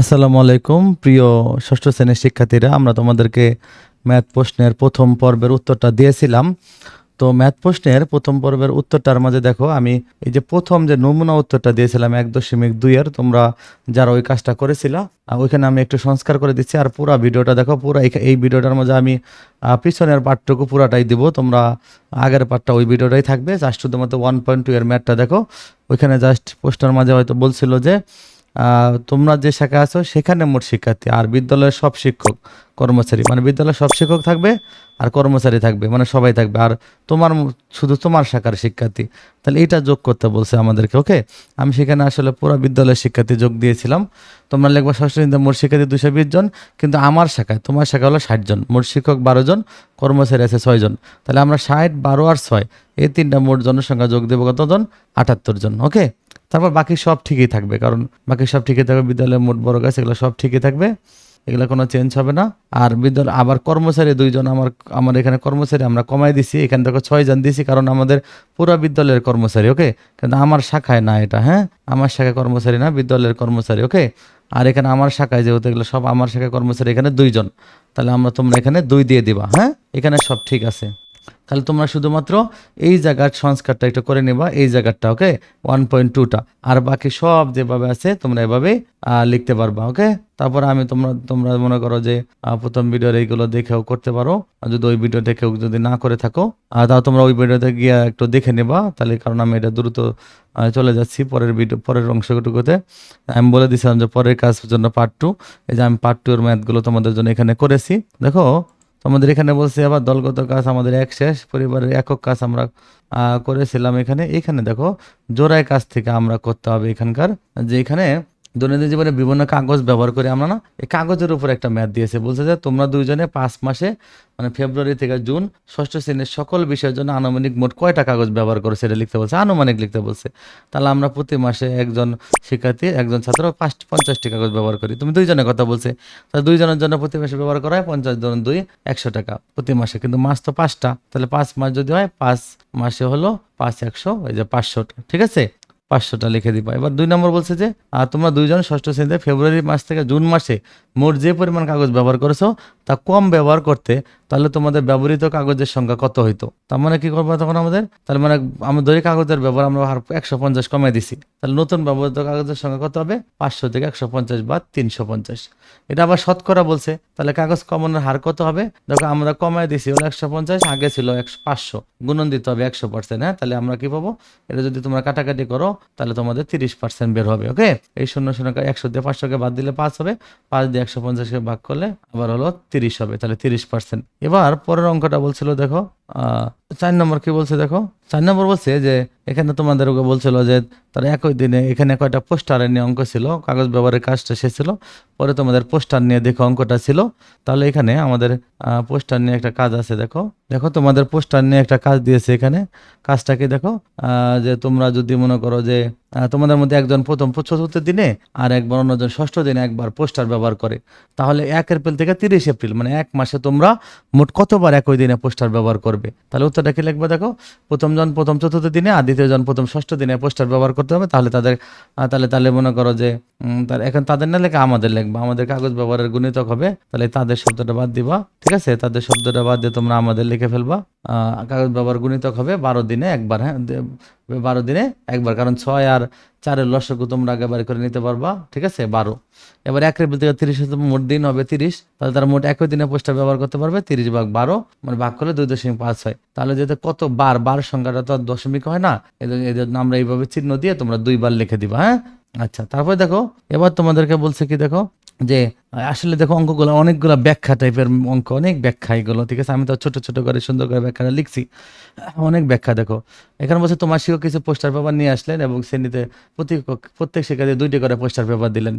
আসসালামু আলাইকুম, প্রিয় ষষ্ঠ শ্রেণির শিক্ষার্থীরা, আমরা তোমাদেরকে ম্যাথ প্রশ্নের প্রথম পর্বের উত্তরটা দিয়েছিলাম। তো ম্যাথ প্রশ্নের প্রথম পর্বের উত্তরটার মাঝে দেখো, আমি এই যে প্রথম যে নমুনা উত্তরটা দিয়েছিলাম এক দশমিক দুইয়ের তোমরা যারা ওই কাজটা করেছিলা ওইখানে আমি একটু সংস্কার করে দিচ্ছি। আর পুরো ভিডিওটা দেখো, পুরো এই ভিডিওটার মাঝে আমি পিছনের পার্টটুকু পুরাটাই দিব, তোমরা আগের পার্টটা ওই ভিডিওটাই থাকবে। জাস্ট শুধুমাত্র ওয়ান পয়েন্ট টু এর ম্যাথটা দেখো। ওইখানে জাস্ট পোস্টার মাঝে হয়তো বলছিল যে তোমরা যে শাখায় আছো, সেখানে মোট শিক্ষার্থী। আর বিদ্যালয়ের সব শিক্ষক, কর্মচারী। মানে বিদ্যালয়ের সব শিক্ষক থাকবে আর কর্মচারী থাকবে মানে সবাই থাকবে। আর তোমার শুধু তোমার শাখার শিক্ষার্থী। তাহলে এটা যোগ করতে বলছে আমাদেরকে, ওকে? আমি সেখানে আসলে পুরো বিদ্যালয়ের শিক্ষার্থী যোগ দিয়েছিলাম। তোমরা লিখবা ষষ্ঠ মোট শিক্ষার্থী দুশো বিশ জন, কিন্তু আমার শাখায়, তোমার শাখা হলো ষাট জন। মোট শিক্ষক বারো জন, কর্মচারী আছে ছয় জন। তাহলে আমরা ষাট, বারো আর ছয়, এই তিনটা মোট জনসংখ্যা যোগ দেবো কতজন? আটাত্তর জন, ওকে? তারপর বাকি সব ঠিকই থাকবে, কারণ বাকি সব ঠিকই থাকবে বিদ্যালয়ের মোট বড় গাছ এগুলো সব ঠিকই থাকবে, এগুলো কোনো চেঞ্জ হবে না। আর বিদ্যালয়, আবার কর্মচারী দুইজন আমার আমার এখানে কর্মচারী, আমরা কমাই দিছি, এখান থেকে ছয়জন দিছি, কারণ আমাদের পুরো বিদ্যালয়ের কর্মচারী ওকে কিন্তু আমার শাখায় না এটা হ্যাঁ? আমার শাখায় কর্মচারী না, বিদ্যালয়ের কর্মচারী ওকে আর এখানে আমার শাখায় যেহেতু এগুলো সব আমার শাখায় কর্মচারী, এখানে দুইজন, তাহলে আমরা তোমরা এখানে দুই দিয়ে দিবা হ্যাঁ? এখানে সব ঠিক আছে। তাহলে তোমরা শুধুমাত্র এই জায়গার সংস্কারটা একটু করে নিবা, এই জায়গাটা ওকে ওয়ান পয়েন্ট টুটা আর বাকি সব যেভাবে আছে, তোমরা এভাবে লিখতে পারবা ওকে তারপর আমি তোমরা তোমরা মনে করো যে প্রথম ভিডিওর এইগুলো দেখেও করতে পারো। যদি ওই ভিডিও দেখেও যদি না করে থাকো তাও তোমরা ওই ভিডিওতে গিয়ে একটু দেখে নেবা। তাহলে কারণ আমি এটা দ্রুত চলে যাচ্ছি পরের ভিডিও পরের অংশটুকুতে। আমি বলে দিয়েছিলাম যে পরের কাজ জন্য পার্ট টু এই যে আমি পার্ট টু এর ম্যাথগুলো তোমাদের জন্য এখানে করেছি। দেখো তোমাদের এখানে বলছে আবার দলগত কাজ, আমাদের এক শেষ, পরিবারের একক কাজ আমরা করেছিলাম এখানে। এখানে দেখো, জোড়ায় কাজ থেকে আমরা করতে হবে এখানকার যে এখানে দৈনন্দিন জীবনে বিভিন্ন কাগজ ব্যবহার করে আমরা না? এই কাগজের উপর একটা ম্যাথ দিয়েছে। বলছে যে, তোমরা দুইজনে পাঁচ মাসে মানে ফেব্রুয়ারি থেকে জুন, ষষ্ঠ শ্রেণির সকল বিষয়ের জন্য আনুমানিক মোট কয়টা কাগজ ব্যবহার করে? সেটা লিখতে বলছে, আনুমানিক লিখতে বলছে। তাহলে আমরা প্রতি মাসে একজন শিক্ষার্থী, একজন ছাত্র পাঁচ, পঞ্চাশটি কাগজ ব্যবহার করি। তুমি দুইজনের কথা বলছে। তাহলে দুইজনের জন্য প্রতি মাসে ব্যবহার করা হয় পঞ্চাশ জন দুই, একশো টাকা প্রতি মাসে। কিন্তু মাস তো পাঁচটা। তাহলে পাঁচ মাস যদি হয়, পাঁচ মাসে হলো পাঁচ একশো, এই যে পাঁচশো ঠিক আছে? পাঁচশোটা লিখে দিবা। এবার দুই নম্বর বলছে যে আর তোমরা দুইজন ষষ্ঠ শ্রেণীতে ফেব্রুয়ারি মাস থেকে জুন মাসে মোট যে পরিমাণ কাগজ ব্যবহার করেছ, তা কম ব্যবহার করতে তাহলে তোমাদের ব্যবহৃত কাগজের সংখ্যা কত হইতো? তার মানে কি করব তখন আমাদের? তাহলে মানে দৈনিক কাগজের ব্যবহার, আমরা একশো পঞ্চাশ কমাই দিছি। তাহলে নতুন ব্যবহৃত কাগজের সংখ্যা কত হবে? পাঁচশো থেকে একশো পঞ্চাশ বা তিনশো পঞ্চাশ। এটা আবার শতকরা বলছে। তাহলে কাগজ কমানোর হার কত হবে? দেখো, আমরা কমাই দিছি, হলো একশো পঞ্চাশ, আগে ছিল একশো পাঁচশো। গুণন দিতে হবে একশো পার্সেন্ট হ্যাঁ? তাহলে আমরা কি পাবো? এটা যদি তোমরা কাটাকাটি করো, তাহলে তোমাদের তিরিশ পার্সেন্ট বের হবে, ওকে? এই শূন্য শূন্য একশো দিয়ে পাঁচশোকে বাদ দিলে পাঁচ হবে। পাঁচ দিয়ে একশো পঞ্চাশকে ভাগ করলে আবার হলো তিরিশ হবে, তাহলে তিরিশ পার্সেন্ট। এবার পরের অঙ্কটা বলছিল দেখো চার নম্বর কি বলছে দেখো? চার নম্বর বলছে যে, এখানে তোমাদের ওকে বলছিল যে, তারা একই দিনে এখানে কয়টা পোস্টারের নিয়ে অঙ্ক ছিল, কাগজ ব্যবহারের কাজটা শেষ ছিল, পরে তোমাদের পোস্টার নিয়ে দেখো অঙ্কটা ছিল। তাহলে এখানে আমাদের পোস্টার নিয়ে একটা কাজ আছে, দেখো। দেখো তোমাদের পোস্টার নিয়ে একটা কাজ দিয়েছে এখানে। কাজটাকে দেখো যে তোমরা যদি মনে করো যে তোমাদের মধ্যে একজন প্রথম চতুর্থ দিনে আর একবার অন্যজন ষষ্ঠ দিনে একবার পোস্টার ব্যবহার করে। তাহলে এক এপ্রিল থেকে তিরিশ এপ্রিল মানে এক মাসে তোমরা মোট কতবার একই দিনে পোস্টার ব্যবহার করবে? তাহলে উত্তরটা কি লিখবে দেখো। প্রথম জন প্রথম চতুর্থ দিনে আর দ্বিতীয় জন প্রথম ষষ্ঠ দিনে পোস্টার ব্যবহার করতে হবে। তাহলে তাদের তাহলে তাহলে মনে করো যে এখন তাদের না লেখা আমাদের লেখবা। আমাদের কাগজ ব্যবহারের গুণিতক হবে। তাহলে তাদের শব্দটা বাদ দিবা, ঠিক আছে? তাদের শব্দটা বাদ দিয়ে তোমরা আমাদের লিখে ফেলবা। কাগজ ব্যবহার গুণিতক হবে। বারো দিনে একবার হ্যাঁ? বারো দিনে একবার, কারণ ছয় আর চারের লসগু তোমরা বাড়ি করে নিতে পারবা। ঠিক আছে? বারো। এবার এক থেকে তিরিশ মোট দিন হবে তিরিশ। তাহলে তারা মোট একই দিনে পোস্টার ব্যবহার করতে পারবে তিরিশ ভাগ বারো মানে ভাগ করলে দুই দশমিক পাঁচ হয়। তাহলে যেতে কত বার বার সংখ্যাটা তো আর দশমিক হয় না, এদের আমরা এইভাবে চিহ্ন দিয়ে তোমরা দুইবার লিখে দিবা হ্যাঁ? আচ্ছা তারপরে দেখো, এবার তোমাদেরকে বলছে কি দেখো, যে আসলে দেখো অঙ্কগুলো অনেকগুলো ব্যাখ্যা টাইপের অঙ্ক, অনেক ব্যাখ্যা এগুলো, ঠিক আছে? আমি তো ছোট ছোট করে সুন্দর করে ব্যাখ্যাটা লিখছি। অনেক ব্যাখ্যা দেখো। এখানে বলছে, তোমার শিক্ষক কিছু পোস্টার পেপার নিয়ে আসলেন এবং শ্রেণীতে প্রতি প্রত্যেক শিক্ষার্থী দুইটি করে পোস্টার পেপার দিলেন।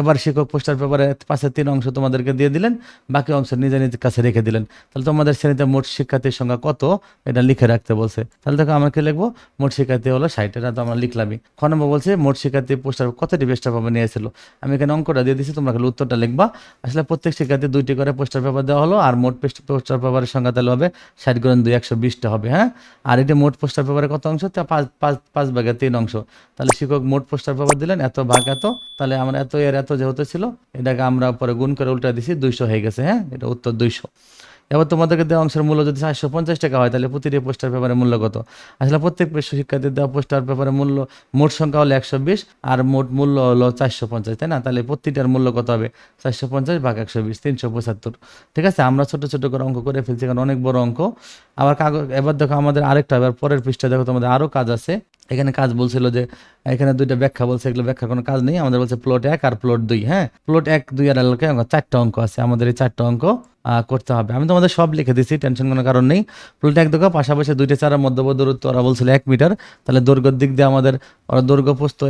এবার শিক্ষক পোস্টার পেপারে পাশের তিন অংশ তোমাদেরকে দিয়ে দিলেন, বাকি অংশ নিজে নিজের কাছে রেখে দিলেন। তাহলে তোমাদের শ্রেণীতে মোট শিক্ষার্থীর সংখ্যা কত? এটা লিখে রাখতে বলছে। তাহলে দেখো আমরা লিখব? মোট শিক্ষার্থী হলো ষাট, এটা তো আমরা লিখলামই। খ বলছে, মোট শিক্ষার্থী পোস্টার কতটি পোস্টার পেপার নিয়েছিল আমি এখানে অঙ্কটা দিয়ে দিচ্ছি তোমরা উত্তরটা লিখবা। লিখবা আসলে প্রত্যেক শিক্ষার্থী দুইটি করে পোস্টার পেপার দেওয়া হলো, আর মোট পোস্টার পেপারের সংখ্যা তাহলে হবে ষাট গুণ দুই, একশো বিশটা হবে হ্যাঁ? আর এটি মোট পোস্টার পেপারের কত অংশ? তা পাঁচ পাঁচ পাঁচ ভাগের তিন অংশ। তাহলে শিক্ষক মোট পোস্টার পেপার দিলেন, এত ভাগ এত, তাহলে আমরা এত, এর এত যেহেতু ছিল, এটাকে আমরা পরে গুণ করে উল্টা দিছি, দুইশো হয়ে গেছে হ্যাঁ? এটা উত্তর দুইশো। এবার তোমাদেরকে দেওয়া অংশের মূল্য যদি চারশো পঞ্চাশ টাকা হয়, তাহলে প্রতিটি পোস্টার পেপারের মূল্য কত? আসলে প্রত্যেক শিক্ষার্থীর দেওয়া পোস্টার পেপারের মূল্য মোট সংখ্যা হলো একশো বিশ আর মোট মূল্য হলো চারশো পঞ্চাশ, তাই না? তাহলে প্রতিটার মূল্য কত হবে? চারশো পঞ্চাশ ভাগ একশো বিশ, তিনশো পঁচাত্তর। ঠিক আছে? আমরা ছোট ছোট করে অঙ্ক করে ফেলছি, কারণ অনেক বড় অঙ্ক। আবার কাগজ এবার দেখো আমাদের আরেকটা, এবার পরের পৃষ্ঠা দেখো তোমাদের আরও কাজ আছে। এখানে কাজ বলছিল যে, এখানে দুইটা ব্যাখ্যা বলছে, এগুলো ব্যাখ্যা কোনো কাজ নেই। আমাদের বলছে প্লট এক আর প্লট দুই হ্যাঁ? প্লট এক, দুই আর এলাকায় চারটা অঙ্ক আছে। আমাদের এই চারটা অঙ্ক করতে হবে। আমি তোমাদের সব লিখে দিচ্ছি টেনশন কোনো কারণ নেই। প্লট এক দেখো, পাশাপাশি দুইটা চারার মধ্যবর্তী দূরত্ব, ওরা বলছিল এক মিটার তাহলে দৈর্ঘ্যের দিক দিয়ে আমাদের, ওরা দৈর্ঘ্য পোস্ত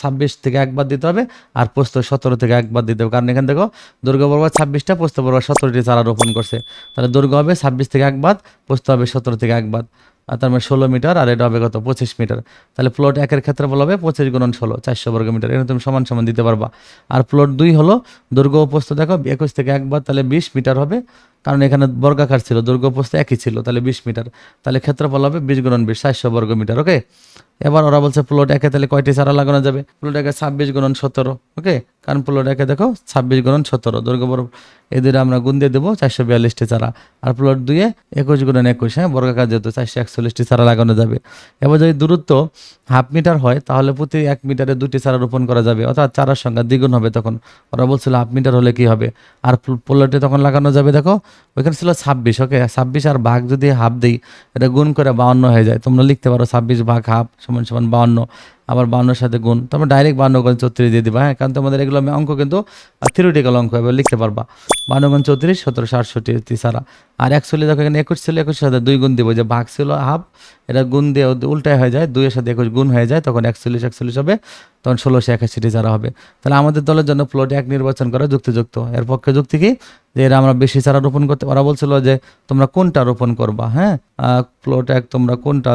ছাব্বিশ থেকে একবার দিতে হবে আর পোস্ত সতেরো থেকে একবার দিতে হবে। কারণ এখানে দেখো, দৈর্ঘ্য বরাবর ছাব্বিশটা পোস্ত বরাবর সতেরোটি চারা রোপণ করছে। তাহলে দৈর্ঘ্য হবে ছাব্বিশ থেকে একবার পোস্ত হবে সতেরো থেকে এক বাদ আর তার মানে ষোলো মিটার আর এটা হবে কত? পঁচিশ মিটার। তাহলে প্লট একের ক্ষেত্রে বলা হবে পঁচিশ গুণন ষোলো, চারশো বর্গ মিটার। এখানে তুমি সমান সমান দিতে পারবা। আর প্লট দুই হলো দুর্গ উপস্থ দেখো, একুশ থেকে একবার, তাহলে বিশ মিটার হবে। কারণ এখানে বর্গাকার ছিল দৈর্ঘ্য প্রস্থ একই ছিল, তাহলে বিশ মিটার। তাহলে ক্ষেত্রফল হবে বিশ গুণন বিশ চারশো বর্গ মিটার, ওকে? এবার ওরা বলছে প্লট একে, তাহলে কয়টি চারা লাগানো যাবে? প্লট একে ছাব্বিশ গুণন সতেরো, ওকে? কারণ প্লট একে দেখো, ছাব্বিশ গুণন সতেরো বর্গ এদের আমরা গুণ দিয়ে দেবো, চারশো বিয়াল্লিশটি চারা। আর প্লট দুয়ে একুশ গুণন একুশ হ্যাঁ? বর্গাকার যেহেতু, চারশো একচল্লিশটি চারা লাগানো যাবে। এবার যদি দূরত্ব হাফ মিটার হয়, তাহলে প্রতি এক মিটারে দুটি চারা রোপণ করা যাবে, অর্থাৎ চারার সংখ্যা দ্বিগুণ হবে তখন। ওরা বলছিল হাফ মিটার হলে কি হবে? আর প্লটে তখন লাগানো যাবে, দেখো ওইখানে ছিল ছাব্বিশ, ওকে? ছাব্বিশ আর ভাগ যদি হাফ দিই, এটা গুণ করে বাউন্ন হয়ে যায়। তোমরা লিখতে পারো ছাব্বিশ ভাগ হাফ সমান সমান বাউন্ন। আবার বাউন্নর সাথে গুণ। তোমরা ডাইরেক্ট বাউন্ন গুণ চৌত্রিশ দিয়ে দিবা হ্যাঁ? কারণ তোমাদের এগুলো অঙ্ক কিন্তু থিওরিটিক্যাল অঙ্ক এবার লিখতে পারবা। বাউন্ন গুণ চৌত্রিশ সতেরোশো আটষট্টি সারা আর একচল্লিশ দেখো এখানে একুশ ছিল, একুশের সাথে দুই গুণ দিব, যে ভাগ ছিল হাফ এটা গুণ দিয়ে উল্টায় হয়ে যায়, দুইয়ের সাথে একুশ গুণ হয়ে যায়, তখন একচল্লিশ একচল্লিশ হবে, তখন ষোলোশো একাশিটি চারা হবে। তাহলে আমাদের দলের জন্য প্লট এক নির্বাচন করা যুক্তিযুক্ত। এর পক্ষে যুক্তি কি? যে এরা আমরা বেশি চারা রোপণ করতে, ওরা বলছিল যে তোমরা কোনটা রোপণ করবা হ্যাঁ? প্লট এক তোমরা কোনটা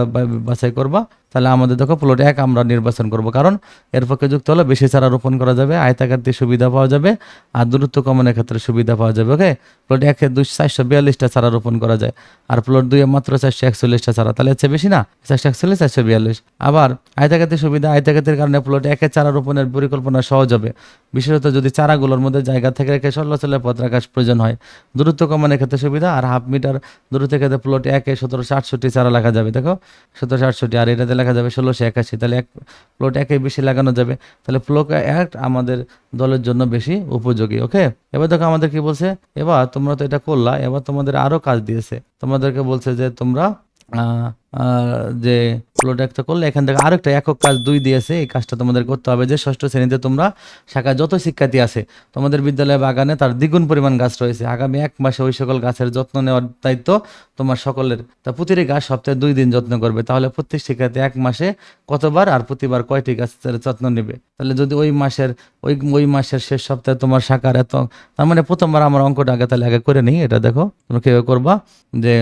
বাছাই করবা? তাহলে আমাদের দেখো প্লট এক, আমরা নির্বাচন করব। কারণ এর পক্ষে যুক্ত হলো বেশি চারা রোপণ করা যাবে আয়তাকার দিয়ে সুবিধা পাওয়া যাবে, আর দূরত্ব কমানোর ক্ষেত্রে সুবিধা পাওয়া যাবে ওকে প্লট একে দুই চারশো বিয়াল্লিশটা চারা রোপণ করা যায়, আর প্লট দুই মাত্র চারশো একচল্লিশটা চারা তাহলে হচ্ছে বেশি না? চারশো একচল্লিশ, চারশো বিয়াল্লিশ। আবার আয়তাকাতের সুবিধা আয়তাকাতের কারণে প্লট একে চারা রোপণের পরিকল্পনা সহজ হবে। বিশেষত যদি চারাগুলোর মধ্যে জায়গা থেকে রেখে চলাচলের পথ রাখার প্রয়োজন হয় দূরত্ব কমানোর ক্ষেত্রে সুবিধা। আর হাফ মিটার দূরত্বের ক্ষেত্রে প্লট একে সতেরোশো আটষট্টি চারা লেখা যাবে, দেখো? সতেরোশো আটষট্টি, আর এটাতে লেখা যাবে ষোলোশো একাশি। তাহলে এক প্লট একে বেশি লাগানো যাবে। তাহলে প্লট এক আমাদের দলের জন্য বেশি উপযোগী, ওকে? এবার দেখো আমাদের কি বলছে? এবার তোমরা তো এটা করলা, এবার তোমাদের আরও কাজ দিয়েছে। তোমাদেরকে বলছে যে তোমরা যে একটা করলে এখান থেকে আরেকটা একক কাজ দুই দিয়েছে এই কাজটা তোমাদের করতে হবে যে ষষ্ঠ শ্রেণীতে তোমরা শাখায় যত শিক্ষার্থী আছে, তোমাদের বিদ্যালয় বাগানে তার দ্বিগুণ পরিমাণ গাছ রয়েছে। আগামী এক মাসে ওই সকল গাছের যত্ন নেওয়ার দায়িত্ব তোমার সকলের। তা প্রতিটি গাছ সপ্তাহে দুই দিন যত্ন করবে। তাহলে প্রত্যেক শিক্ষার্থী এক মাসে কতবার আর প্রতিবার কয়টি গাছের যত্ন নেবে? তাহলে যদি ওই মাসের, ওই ওই মাসের শেষ সপ্তাহে তোমার শাখার এত, তার মানে প্রথমবার আমার অঙ্কটা আগে তাহলে আগে করে নিই। এটা দেখো, তোমরা কেউ করবা? যে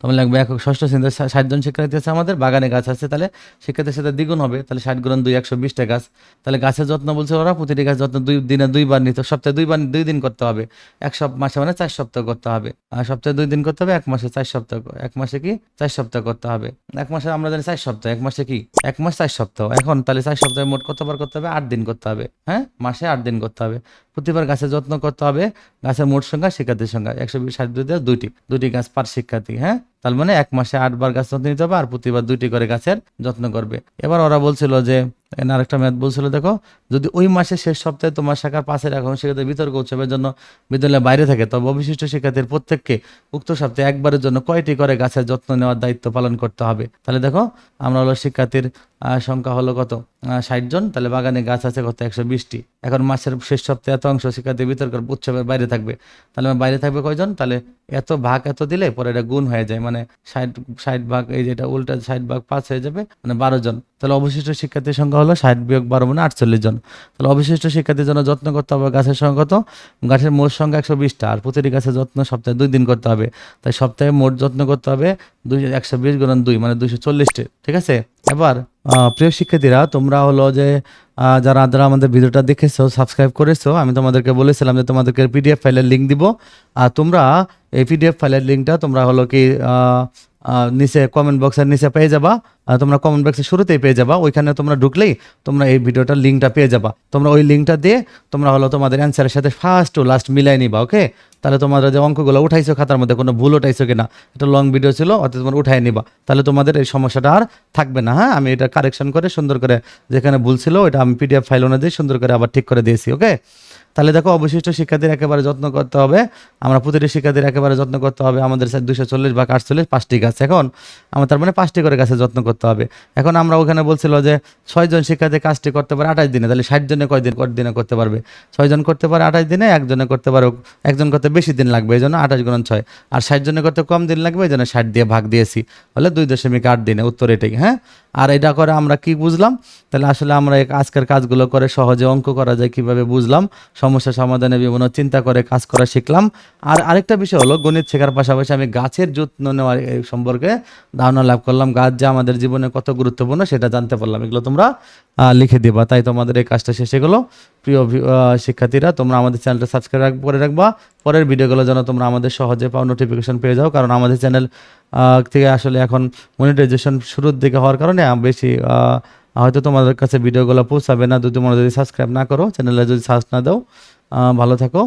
তোমার লাগবে এক ষষ্ঠ শ্রেণীতে ষাটজন শিক্ষার্থী আছে আমাদের, বাগানে গাছ আছে, তাহলে শিক্ষার্থীর সাথে দ্বিগুণ হবে। তাহলে ষাট গুণ দুই, একশো বিশটা গাছ। তাহলে গাছের যত্ন বলছে ওরা, প্রতিটি গাছ যত্ন দুই, দিনে দুইবার নিতে সপ্তাহে দুইবার, দুই দিন করতে হবে। এক সপ মাসে মানে চার সপ্তাহ করতে হবে। আর সপ্তাহে দুই দিন করতে হবে, এক মাসে চার সপ্তাহ এক মাসে কি? চার সপ্তাহ করতে হবে। এক মাসে আমরা জানি চার সপ্তাহ, এক মাসে কি? এক মাস চার সপ্তাহ। এখন তাহলে চার সপ্তাহে মোট কতবার করতে হবে? আট দিন করতে হবে। হ্যাঁ? মাসে আট দিন করতে হবে। প্রতিবার গাছের যত্ন করতে হবে। গাছের মোট সংখ্যা শিক্ষার্থীর সংখ্যা। একশো ষাট দুইতে দুইটি। দুটি গাছ পার শিক্ষার্থী হ্যাঁ? তার মানে এক মাসে আটবার গাছ যত্ন নিতে হবে আর প্রতিবার দুইটি করে গাছের যত্ন করবে। এবার ওরা বলছিল যে, এখানে আরেকটা ম্যাথ বলছিল, দেখো, যদি ওই মাসের শেষ সপ্তাহে তোমার শাখার পাশে রাখো সেক্ষেত্রে বিতর্ক উৎসবের জন্য বিদ্যালয়ের বাইরে থাকে। তবে অবশিষ্ট শিক্ষার্থীর প্রত্যেককে উক্ত সপ্তাহে একবারের জন্য কয়টি করে গাছের যত্ন নেওয়ার দায়িত্ব পালন করতে হবে? তাহলে দেখো, আমরা হলো শিক্ষার্থীর সংখ্যা হলো কত? ষাট জন, তাহলে বাগানে গাছ আছে কত? একশো বিশটি। এখন মাসের শেষ সপ্তাহে এত অংশ শিক্ষার্থী বিতর্ক উৎসবের বাইরে থাকবে। তাহলে বাইরে থাকবে কয়জন? তাহলে এত ভাগ এত দিলে পরে এটা গুণ হয়ে যায়। মানে ষাট ষাট ভাগ, এই যেটা উল্টা ষাট ভাগ পাঁচ হয়ে যাবে মানে বারো জন। তাহলে অবশিষ্ট শিক্ষার্থীর সংখ্যা হলো ষাট বিয়োগ বারো মানে আটচল্লিশ জন। তাহলে অবশিষ্ট শিক্ষার্থীর জন্য যত্ন করতে হবে গাছের সংখ্যা কত? গাছের মোট সংখ্যা একশো বিশটা। আর প্রতিটি গাছের যত্ন সপ্তাহে দুই দিন করতে হবে। তাই সপ্তাহে মোট যত্ন করতে হবে দুই, একশো বিশ গুণন দুই মানে দুইশো চল্লিশটি। ঠিক আছে? এবার প্রিয় শিক্ষার্থীরা, তোমরা হলো যে যারা যারা আমাদের ভিডিওটা দেখেছ সাবস্ক্রাইব করেছ, আমি তোমাদেরকে বলেছিলাম যে তোমাদেরকে পিডিএফ ফাইলের লিঙ্ক দিব। আর তোমরা এই পিডিএফ ফাইলের লিঙ্কটা তোমরা হলো কি নিচে কমেন্ট বক্সের নিচে পেয়ে যাবা। তোমরা কমেন্ট বক্সের শুরুতেই পেয়ে যাবা। ওইখানে তোমরা ঢুকলেই তোমরা এই ভিডিওটার লিঙ্কটা পেয়ে যাবা। তোমরা ওই লিঙ্কটা দিয়ে তোমরা হলো তোমাদের অ্যান্সারের সাথে ফার্স্ট টু লাস্ট মিলাই নিবা ওকে তাহলে তোমরা যে অঙ্কগুলো উঠাইছো খাতার মধ্যে কোনো ভুল উঠাইছো কিনা, এটা লং ভিডিও ছিল অর্থাৎ তোমরা উঠাই নিবা। তাহলে তোমাদের এই সমস্যাটা আর থাকবে না হ্যাঁ? আমি এটা কারেকশন করে সুন্দর করে যেখানে ভুল ছিল ওটা আমি পিডিএফ ফাইল অনুযায়ী সুন্দর করে আবার ঠিক করে দিয়েছি ওকে তাহলে দেখো অবশিষ্ট শিক্ষার্থীর একেবারে যত্ন করতে হবে। আমরা প্রতিটি শিক্ষার্থীর একেবারে যত্ন করতে হবে। আমাদের দুশো চল্লিশ বা আটচল্লিশ পাঁচটি গাছ। এখন আমার তার মানে পাঁচটি করে গাছের যত্ন করতে হবে। এখন আমরা ওখানে বলছিল যে ছয়জন শিক্ষার্থী কাজটি করতে পারে আঠাশ দিনে। তাহলে ষাট জনে কয়দিন কয় দিনে করতে পারবে? ছয়জন করতে পারে আঠাশ দিনে একজনে করতে পারে, একজন করতে বেশি দিন লাগবে, এই জন্য আঠাশ গুণন ছয়। আর ষাট জনে করতে কম দিন লাগবে, এই জন্য ষাট দিয়ে ভাগ দিয়েছি। হলে দুই দশমিক আট দিনে, উত্তর এটাই হ্যাঁ? আর এটা করে আমরা কি বুঝলাম? তাহলে আসলে আমরা আজকের কাজগুলো করে সহজে অঙ্ক করা যায় কীভাবে বুঝলাম? সমস্যা সমাধানে বিভিন্ন চিন্তা করে কাজ করা শিখলাম। আর আরেকটা বিষয় হলো, গণিত শেখার পাশাপাশি আমি গাছের যত্ন নেওয়ার সম্পর্কে ধারণা লাভ করলাম। গাছ যে আমাদের জীবনে কত গুরুত্বপূর্ণ সেটা জানতে পারলাম। এগুলো তোমরা লিখে দিবা। তাই তোমাদের এই কাজটা শেষে গেলো। প্রিয় শিক্ষার্থীরা, তোমরা আমাদের চ্যানেলটা সাবস্ক্রাইব করে রাখবা। পরের ভিডিওগুলো যেন তোমরা আমাদের সহজে পাও নোটিফিকেশন পেয়ে যাও। কারণ আমাদের চ্যানেল থেকে আসলে এখন মনিটাইজেশন শুরুর দিকে হওয়ার কারণে বেশি হয়তো তোমাদের কাছে ভিডিওগুলো পৌঁছাবে না। যদি তোমরা যদি সাবস্ক্রাইব না করো চ্যানেলে যদি সার্চ না দাও ভালো থাকো।